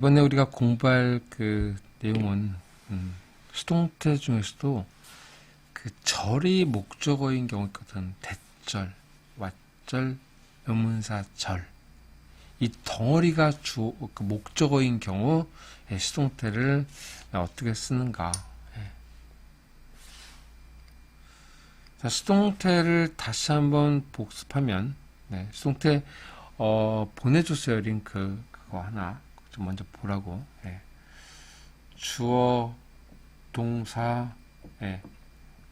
이번에 우리가 공부할 그 내용은 음, 수동태 중에서도 그 절이 목적어인 경우 있거든. 대절, 왓절, 의문사 절. 이 덩어리가 주 그 목적어인 경우 예, 수동태를 어떻게 쓰는가. 예. 자, 수동태를 다시 한번 복습하면 네, 수동태 어, 보내줬어요 링크 그거 하나 좀 먼저 보라고. 예. 주어, 동사, 예.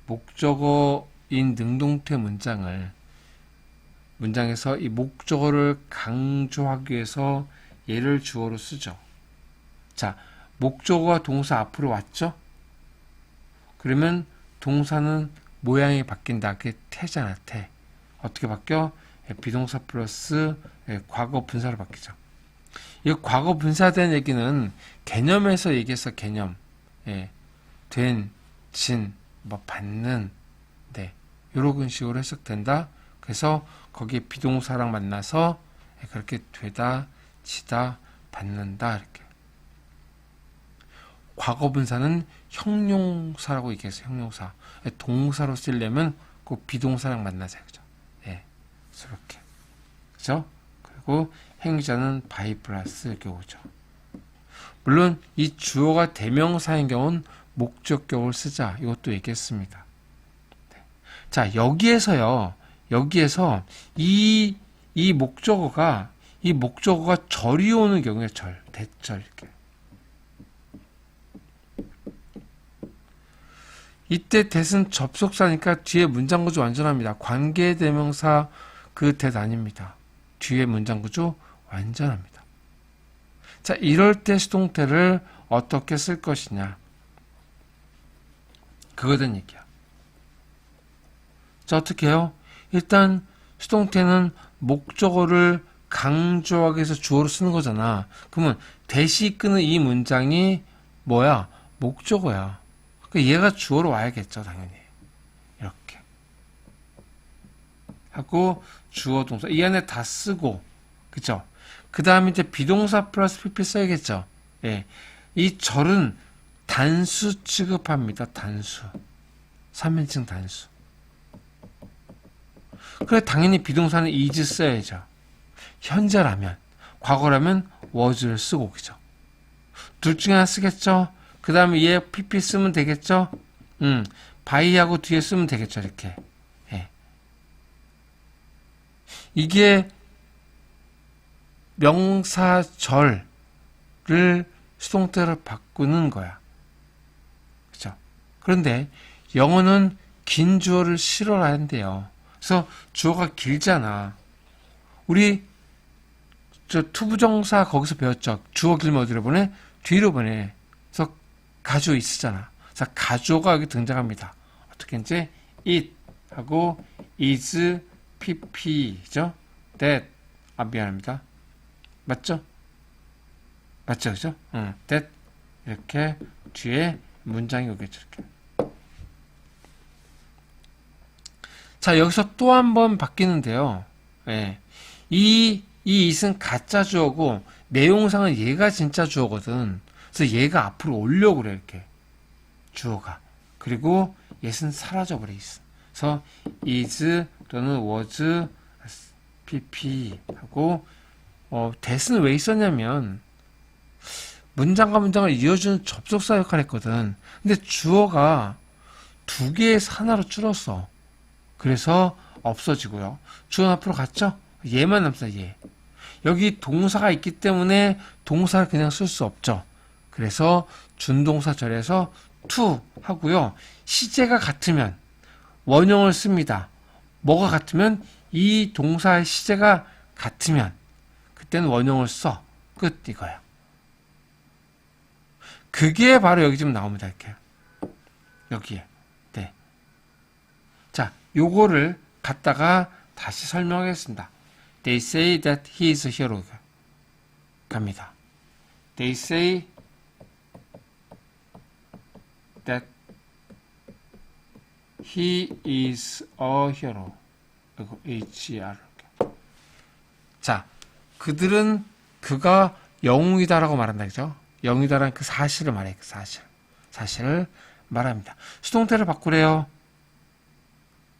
목적어인 능동태 문장을 문장에서 이 목적어를 강조하기 위해서 얘를 주어로 쓰죠. 자, 목적어가 동사 앞으로 왔죠? 그러면 동사는 모양이 바뀐다. 그게 태잖아, 태. 어떻게 바뀌어? 예, 비동사 플러스 예, 과거 분사로 바뀌죠. 이 과거 분사된 얘기는 개념에서 얘기해서 개념. 예, 된, 진, 뭐 받는, 네, 요런 식으로 해석된다. 그래서 거기에 비동사랑 만나서 예, 그렇게 되다, 지다, 받는다 이렇게. 과거 분사는 형용사라고 얘기해서 형용사. 예, 동사로 쓰려면 꼭 비동사랑 만나자 그죠? 예, 이렇게. 그죠? 그리고 행위자는 바이 플러스 오죠. 물론 이 주어가 대명사인 경우는 목적격을 쓰자 이것도 얘기했습니다. 네. 자 여기에서요 여기에서 이 이 목적어가 이 목적어가 절이 오는 경우에 절 대절 이렇게 이때 대은 접속사니까 뒤에 문장 구조 완전합니다. 관계 대명사 그 대 아닙니다. 뒤에 문장 구조 완전합니다. 자, 이럴 때 수동태를 어떻게 쓸 것이냐. 대한 얘기야. 자, 어떻게 해요? 일단 수동태는 목적어를 강조하기 위해서 주어로 쓰는 거잖아. 그러면 대시 끄는 이 문장이 뭐야? 목적어야. 그 얘가 주어로 와야겠죠, 당연히. 이렇게. 하고 주어 동사 이 안에 다 쓰고 그죠? 그 다음에 이제 비동사 플러스 pp 써야겠죠. 예. 이 절은 단수 취급합니다. 단수. 3인칭 단수. 그래 당연히 비동사는 is 써야죠. 현재라면 과거라면 was를 쓰고 그죠? 둘 중에 하나 쓰겠죠. 그 다음에 얘 pp 쓰면 되겠죠. 음, by하고 뒤에 쓰면 되겠죠. 이렇게. 예. 이게 명사절을 수동태로 바꾸는 거야. 그죠? 그런데 영어는 긴 주어를 싫어한대요. 그래서 주어가 길잖아. 우리 저 투부정사 거기서 배웠죠. 주어 길면 어디로 보내? 뒤로 보내. 그래서 가주어 쓰잖아. 그래서 가주어가 여기 등장합니다. 어떻게 이제 it 하고 is pp죠. that 아 미안합니다. 맞죠? 맞죠, 그죠? 응, that 이렇게 뒤에 문장이 오겠죠, 이렇게. 자, 여기서 또 한 번 바뀌는데요. 예. 이, 이 it은 가짜 주어고, 내용상은 얘가 진짜 주어거든. 그래서 얘가 앞으로 올려고 그래, 이렇게. 주어가. 그리고 얘는 사라져버려, 있어. 그래서 is 또는 was, pp 하고, 어, that은 왜 있었냐면, 문장과 문장을 이어주는 접속사 역할을 했거든. 근데 주어가 두 개에서 하나로 줄었어. 그래서 없어지고요. 주어 앞으로 갔죠? 얘만 남습니다, 얘. 여기 동사가 있기 때문에 동사를 그냥 쓸 수 없죠. 그래서 준동사 절에서 to 하고요. 시제가 같으면 원형을 씁니다. 뭐가 같으면 이 동사의 시제가 같으면 그때는 원형을 써. 끝 이거야. 그게 바로 여기 지금 나옵니다. 이렇게. 여기에. 네. 자, 요거를 갖다가 다시 설명하겠습니다. They say that he is a hero. 갑니다. They say that he is a hero. 이거 H-E-R. 자, 그들은 그가 영웅이다라고 말한다, 그죠? 영웅이다라는 그 사실을 말해, 그 사실. 사실을 말합니다. 수동태를 바꾸래요.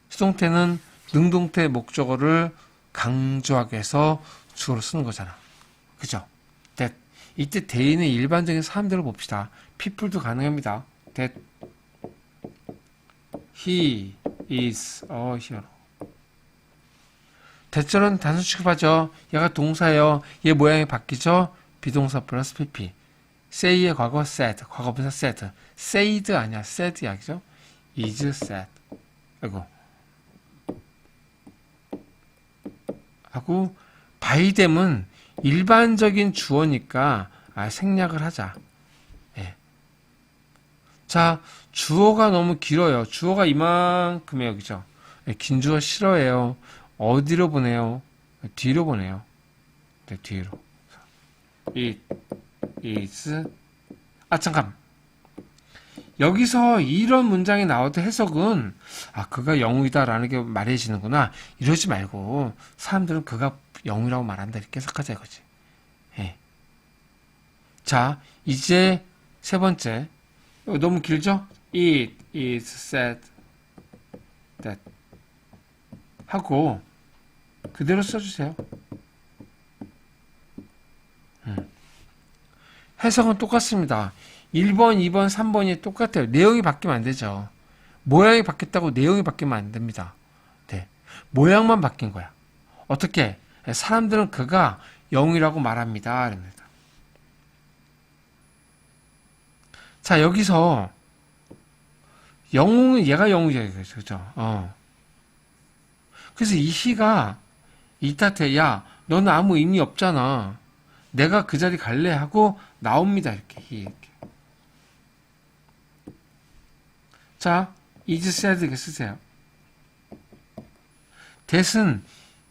수동태는 능동태 목적어를 강조하기 위해서 주어로 쓰는 거잖아. 그죠? 이때 대인의 일반적인 사람들을 봅시다. people도 가능합니다. that he is a hero. 대절은 단수 취급하죠. 얘가 동사예요. 얘 모양이 바뀌죠. 비동사 플러스 pp. say의 과거 said, 과거분사 said. said 아니야. said야, 그죠? is said. 아이고. 하고 바이뎀은 일반적인 주어니까 아, 생략을 하자. 예. 자, 주어가 너무 길어요. 주어가 이만큼이에요. 그죠? 예, 긴 주어 싫어해요. 어디로 보내요? 뒤로 보내요. 네, 뒤로. it is 아 잠깐. 여기서 이런 문장이 나와도 해석은 아 그가 영웅이다라는 게 말해지는구나 이러지 말고 사람들은 그가 영웅이라고 말한다 이렇게 해석하자 이거지. 예. 자 이제 세 번째 이거 너무 길죠? It is said that 하고 그대로 써주세요. 음. 해석은 똑같습니다. 1번, 2번, 3번이 똑같아요. 내용이 바뀌면 안 되죠. 모양이 바뀌었다고 내용이 바뀌면 안 됩니다. 네. 모양만 바뀐 거야. 어떻게? 사람들은 그가 영웅이라고 말합니다. 이럽니다. 자, 여기서 영웅은 얘가 영웅이죠. 그죠? 어. 그래서 이 시가 이따태 야 너는 아무 의미 없잖아. 내가 그 자리 갈래 하고 나옵니다. 이렇게 이렇게. 자, said 이렇게 쓰세요. 대신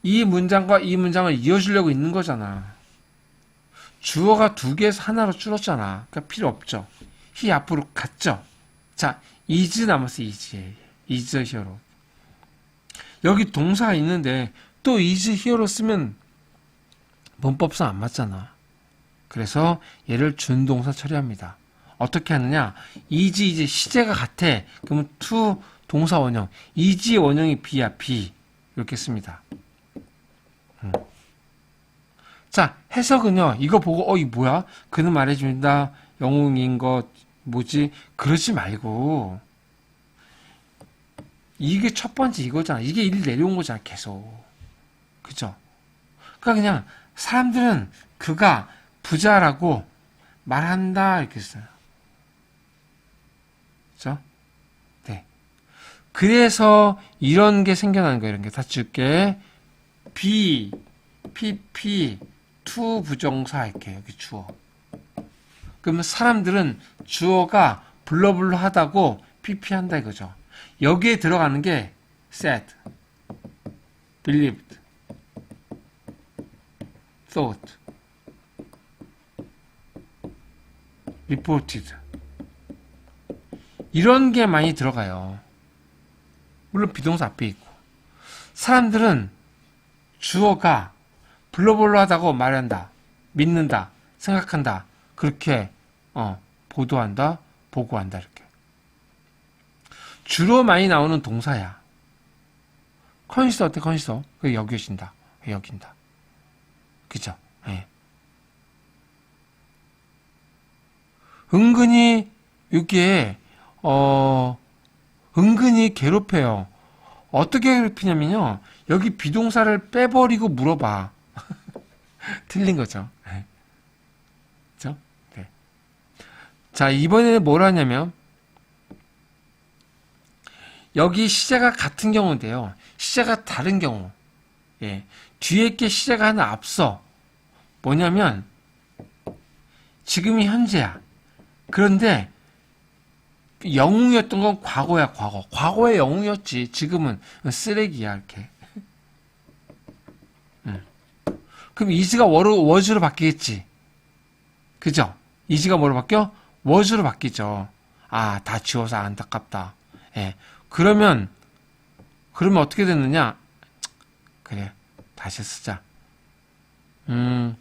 이 문장과 이 문장을 이어주려고 있는 거잖아. 주어가 두 개에서 하나로 줄었잖아. 그러니까 필요 없죠. 히 앞으로 갔죠. 자, is 남았어, is. is 히어로. 여기 동사가 있는데 또 is 히어로 쓰면 문법상 안 맞잖아. 그래서 얘를 준동사 처리합니다. 어떻게 하느냐? is 이제 시제가 같아. 그러면 to 동사 원형. is의 원형이 be야, be. 이렇게 씁니다. 음. 자, 해석은요. 이거 보고 어, 이 뭐야? 그는 말해준다. 영웅인 것 뭐지? 그러지 말고 이게 첫 번째 이거잖아. 이게 일 내려온 거잖아, 계속. 그죠? 그러니까 그냥 사람들은 그가 부자라고 말한다 이렇게 써요. 그죠? 네. 그래서 이런 게 생겨나는 거예요. 이런 게. 다 줄게. B, PP, to 부정사 이렇게 여기 주어. 그러면 사람들은 주어가 블러블러하다고 PP 한다 이거죠. 여기에 들어가는 게 said, believed, thought, reported. 이런 게 많이 들어가요. 물론 비동사 앞에 있고. 사람들은 주어가 블러블러하다고 말한다, 믿는다, 생각한다, 그렇게 어, 보도한다, 보고한다 이렇게. 주로 많이 나오는 동사야. 컨시더 어때 컨시더? 그 여겨진다, 여긴다. 그죠? 예. 은근히 이게 어 은근히 괴롭혀요. 어떻게 괴롭히냐면요. 여기 비동사를 빼버리고 물어봐. 틀린 거죠. 네. 그죠? 네. 자, 이번에는 뭘 하냐면, 여기 시제가 같은 경우인데요. 시제가 다른 경우. 예. 뒤에 게 하나 앞서. 뭐냐면, 지금이 현재야. 그런데, 영웅이었던 건 과거야, 과거. 과거의 영웅이었지. 지금은 쓰레기야, 이렇게. 음. 그럼 이즈가 워로, 워즈로 바뀌겠지. 그죠? 이즈가 뭐로 바뀌어? 워즈로 바뀌죠. 아, 다 지워서 안타깝다. 예. 그러면, 그러면 어떻게 됐느냐? 그래. 다시 쓰자. 음,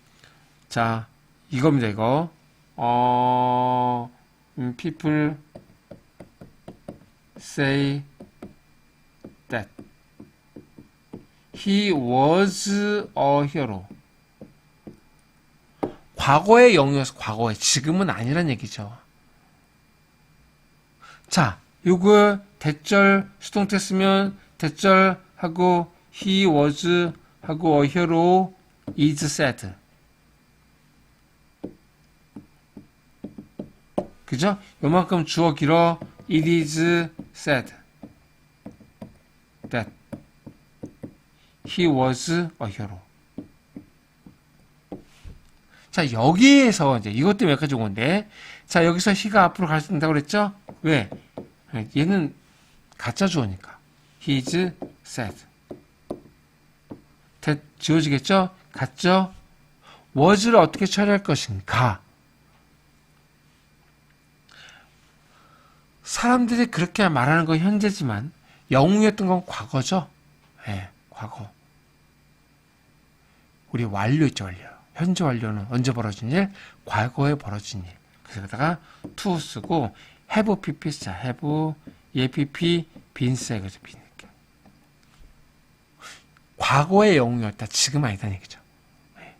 자, 이겁니다, 이거. 어, 음, people say that he was a hero. 과거의 영웅이어서 과거에 지금은 아니란 얘기죠. 자, 요거 대절 수동태 쓰면 대절 하고 he was 하고 hero is said. 그죠? 요만큼 주어 길어 it is said that he was a hero. 자, 여기에서 이제 이것 때문에 여기까지 온 건데, 자, 여기서 he가 앞으로 갈 수 있다고 그랬죠? 왜? 얘는 가짜 주어니까. he is said. 대, 지워지겠죠? 같죠? was를 어떻게 처리할 것인가? 사람들이 그렇게 말하는 건 현재지만 영웅이었던 건 과거죠. 예, 과거. 우리 완료 있죠, 완료. 현재 완료는 언제 벌어진 일? 과거에 벌어진 일. 그래서 여기다가 to 쓰고 have pp 자 have epp 빈세 그죠 빈 이렇게. 과거의 영웅이었다. 지금 아니다는 얘기죠. 예.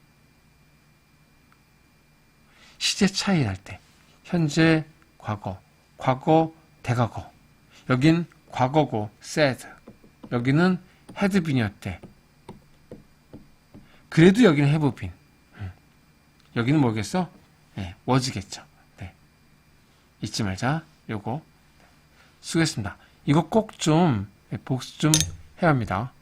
시제 차이 날 때 현재 과거 과거 대과거 여긴 과거고 said 여기는 been이었대 그래도 여기는 been 음. 여기는 뭐겠어? 네, was겠죠 네. 잊지 말자 요거 수고했습니다 이거 꼭 좀 복습 좀 해야 합니다